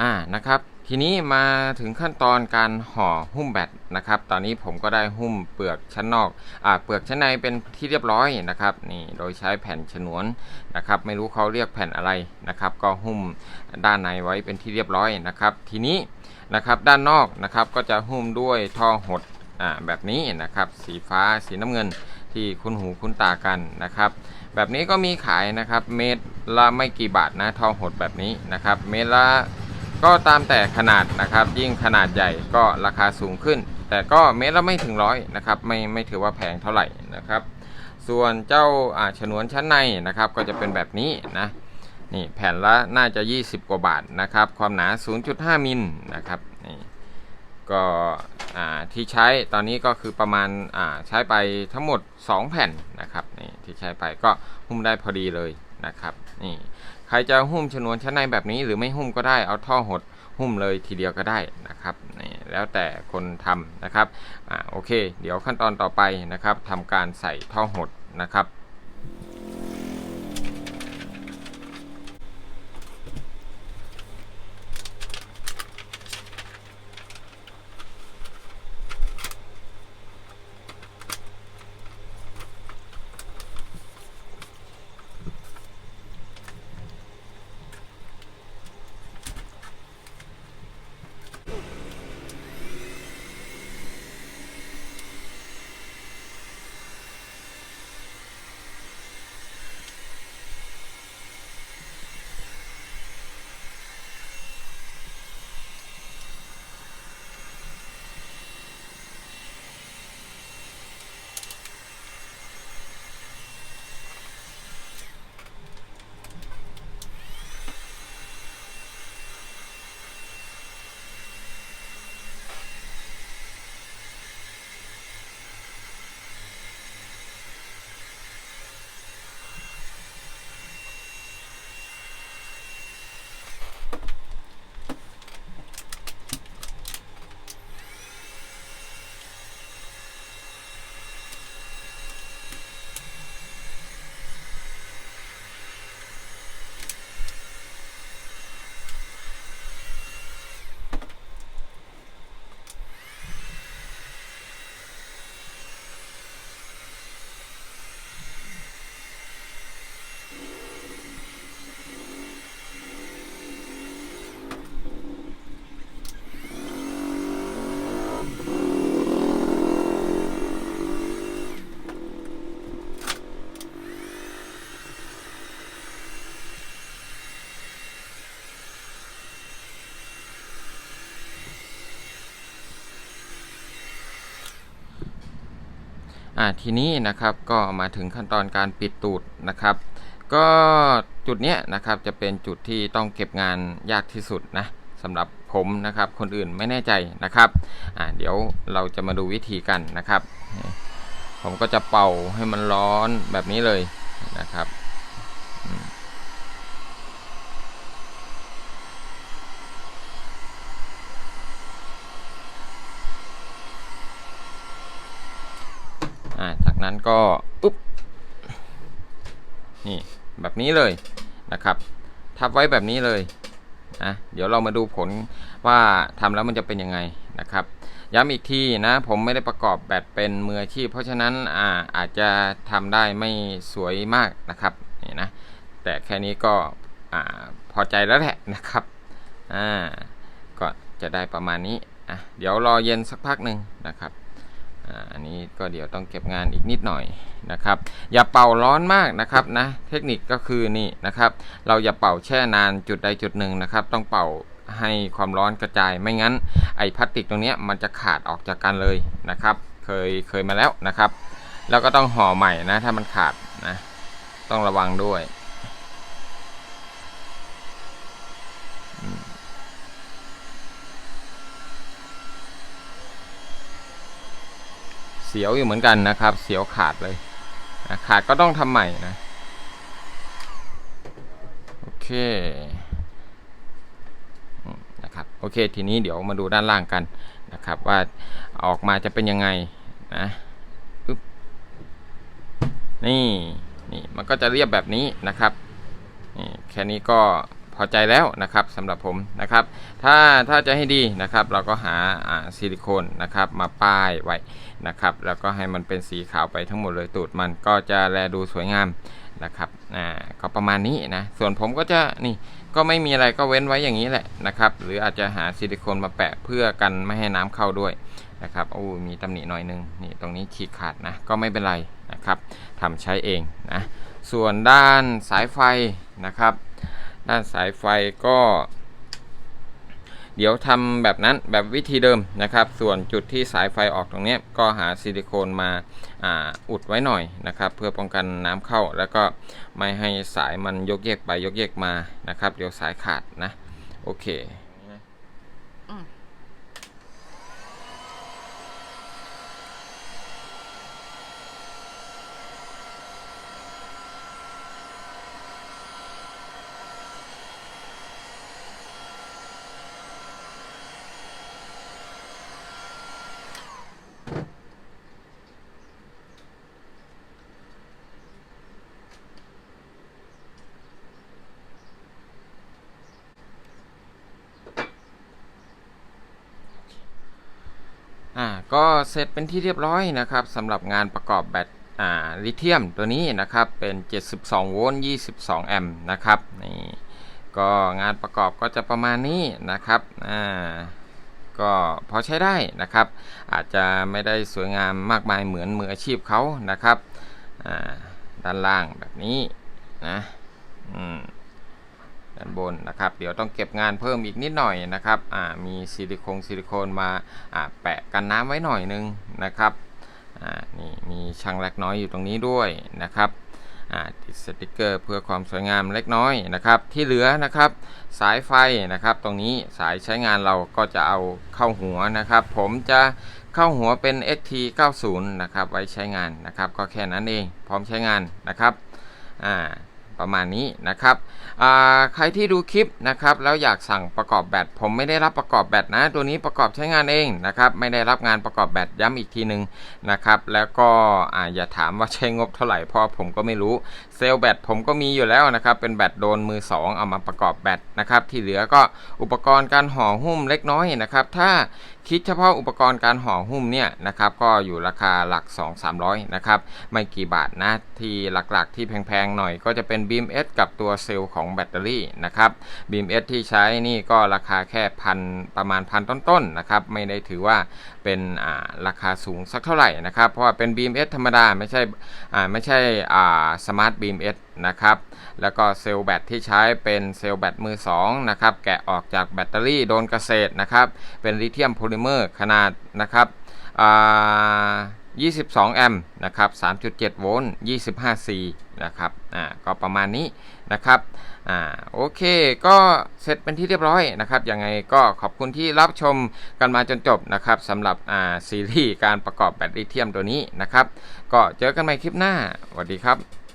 อ่านะครับ ทีนี้มาถึงขั้นตอนการห่อหุ้มแบตนะครับ ตอนนี้ผมก็ได้หุ้มเปลือกชั้นนอกอ่าเปลือกชั้นในเป็นที่เรียบร้อยนะครับนี่โดยใช้แผ่นฉนวนนะครับ ไม่รู้เขาเรียกแผ่นอะไรนะครับ ก็หุ้มด้านในไว้เป็นที่เรียบร้อยนะครับ ทีนี้นะครับด้านนอกนะครับก็จะหุ้มด้วยท่อหดอ่าแบบนี้นะครับสีฟ้าสีน้ำเงินที่คุ้นหูคุ้นตากันนะครับ แบบนี้ก็มีขายนะครับเมตรละไม่กี่บาทนะท่อหดแบบนี้นะครับ เมตรละ ก็ตามแต่ขนาดนะครับ ยิ่งขนาดใหญ่ก็ราคาสูงขึ้น แต่ก็เมตรละไม่ถึงร้อยนะครับไม่ไม่ถือว่าแพงเท่าไหร่นะครับ ส่วนเจ้าอาฉนวนชั้นในนะครับ ก็จะเป็นแบบนี้นะนี่แผ่นละน่าจะ 20 กว่าบาทนะครับ ความหนา 0.5 มิลนะครับนี่ก็อ่าที่ใช้ตอนนี้ก็คือประมาณอ่าใช้ไปทั้งหมด 2 แผ่นนะครับนี่ที่ใช้ไปก็หุ้มได้พอดีเลยนะครับนี่ ใครจะหุ้มชนวนชั้นในแบบนี้ หรือไม่หุ้มก็ได้เอาท่อหดหุ้มเลยทีเดียวก็ได้นะครับนี่แล้วแต่คนทำนะครับอ่าโอเค เดี๋ยวขั้นตอนต่อไปนะครับทำการใส่ท่อหดนะครับ อ่าทีนี้นะครับก็มาถึงขั้นตอนการปิดตูดนะครับ ก็จุดเนี้ยนะครับจะเป็นจุดที่ต้องเก็บงานยากที่สุดนะสำหรับผมนะครับคนอื่นไม่แน่ใจนะครับอ่าเดี๋ยวเราจะมาดูวิธีกันนะครับ ผมก็จะเป่าให้มันร้อนแบบนี้เลยนะครับอืมอ่าจา ก็ปุ๊บนี่แบบนี้เลยนะครับ ทับไว้แบบนี้เลยนะเดี๋ยวเรามาดูผลว่าทำแล้วมันจะเป็นยังไงนะครับ ย้ำอีกทีนะ ผมไม่ได้ประกอบแบตเป็นมืออาชีพ เพราะฉะนั้นอาอาจจะทำได้ไม่สวยมากนะครับนี่นะแต่แค่นี้ก็อ่าพอใจแล้วแหละนะครับอ่าก็จะได้ประมาณนี้อะเดี๋ยวรอเย็นสักพักหนึ่งนะครับ อันนี้ก็เดี๋ยวต้องเก็บงานอีกนิดหน่อยนะครับ อย่าเป่าร้อนมากนะครับนะเทคนิคก็คือนี่นะครับ เราอย่าเป่าแช่นานจุดใดจุดหนึ่งนะครับ ต้องเป่าให้ความร้อนกระจายไม่งั้น ไอพลาสติกตรงนี้มันจะขาดออกจากกันเลยนะครับ เคยเคยมาแล้วนะครับ แล้วก็ต้องห่อใหม่นะถ้ามันขาดนะต้องระวังด้วยอืมเสียวอยู่เหมือนกันนะครับ เสียวขาดเลยนะขาดก็ต้องทำใหม่นะ โอเคนะครับโอเคทีนี้เดี๋ยวมาดูด้านล่างกันนะครับ ว่าออกมาจะเป็นยังไงนะปึ๊บนี่นี่มันก็จะเรียบแบบนี้นะครับนี่แค่นี้ก็ พอใจแล้วนะครับสำหรับผมนะครับ ถ้าถ้าจะให้ดีนะครับ เราก็หาอ่าซิลิโคนนะครับมาป้ายไว้นะครับ แล้วก็ให้มันเป็นสีขาวไปทั้งหมดเลยตูดมันก็จะแลดูสวยงามนะครับอ่าก็ประมาณนี้นะส่วนผมก็จะนี่ก็ไม่มีอะไรก็เว้นไว้อย่างนี้แหละนะครับ หรืออาจจะหาซิลิโคนมาแปะเพื่อกันไม่ให้น้ำเข้าด้วยนะครับโอ้มีตำหนิหน่อยนึงนี่ตรงนี้ฉีกขาดนะก็ไม่เป็นไรนะครับทำใช้เองนะส่วนด้านสายไฟนะครับ ด้านสายไฟก็ เดี๋ยวทำแบบนั้นแบบวิธีเดิมนะครับ ส่วนจุดที่สายไฟออกตรงนี้ก็หาซิลิโคนมาอาอุดไว้หน่อยนะครับ เพื่อป้องกันน้ำเข้าแล้วก็ไม่ให้สายมันยกเยกไปยกเยกมานะครับ เดี๋ยวสายขาดนะโอเค อ่า ก็เสร็จเป็นที่เรียบร้อยนะครับสำหรับงานประกอบแบตอ่าลิเธียมตัวนี้นะครับเป็น 72 โวลต์ 22 แอมป์นะครับนี่ก็งานประกอบก็จะประมาณนี้นะครับอ่าก็พอใช้ได้นะครับ อาจจะไม่ได้สวยงามมากมายเหมือนมืออาชีพเขานะครับอ่าด้านล่างแบบนี้นะอืม ด้านบนนะครับ เดี๋ยวต้องเก็บงานเพิ่มอีกนิดหน่อยนะครับมีซิลิโคนซิลิโคนมาแปะกันน้ำไว้หน่อยนึงนะครับนี่มีช่างเล็กน้อยอยู่ตรงนี้ด้วยนะครับติดสติกเกอร์เพื่อความสวยงามเล็กน้อยนะครับ ที่เหลือนะครับ สายไฟนะครับ ตรงนี้สายใช้งานเราก็จะเอาเข้าหัวนะครับ ผมจะเข้าหัวเป็น XT90 นะครับ ไว้ใช้งานนะครับ ก็แค่นั้นเองพร้อมใช้งานนะครับอ่า ประมาณนี้นะครับใครที่ดูคลิปนะครับแล้วอยากสั่งประกอบแบตผมไม่ได้รับประกอบแบตนะ ตัวนี้ประกอบใช้งานเองนะครับไม่ได้รับงานประกอบแบตย้ำอีกทีหนึ่งนะครับแล้วก็ออย่าถามว่าใช้งบเท่าไหร่เพราะผมก็ไม่รู้เซลล์แบตผมก็มีอยู่แล้วนะครับเป็นแบตโดนมือ 2 เอามาประกอบแบตนะครับที่เหลือก็อุปกรณ์การห่อหุ้มเล็กน้อยนะครับถ้าคิดเฉพาะอุปกรณ์การห่อหุ้มเนี่ยนะครับก็อยู่ราคาหลัก 2-300นะครับไม่กี่บาทนะที่หลักๆที่แพงๆหน่อยก็จะเป็น Beam S กับตัวเซลล์ของแบตเตอรี่นะครับ Beam S ที่ใช้นี่ก็ราคาแค่พันประมาณพันต้นๆนะครับ ไม่ได้ถือว่าเป็นาราคาสูงสักเท่าไหร่นะครับ เพราะว่าเป็น BMS ธรรมดาไม่ใช่ไม่ใช่อ่า Smart Beam S นะครับแล้วก็เซลล์แบตที่ใช้เป็นเซลล์แบตมือ2นะครับแกะออกจากแบตเตอรี่โดนเกษตรนะครับเป็นลิเธียมโพลิเมอร์ขนาดนะครับอ่า 22 แอมป์นะครับ 3.7 โวลต์ 25 C นะครับ อ่า ก็ประมาณนี้นะครับ อ่า โอเค ก็เสร็จเป็นที่เรียบร้อยนะครับ ยังไงก็ขอบคุณที่รับชมกันมาจนจบนะครับสำหรับ อ่า ซีรีส์การประกอบแบตลิเทียมตัวนี้นะครับ ก็เจอกันใหม่คลิปหน้า สวัสดีครับ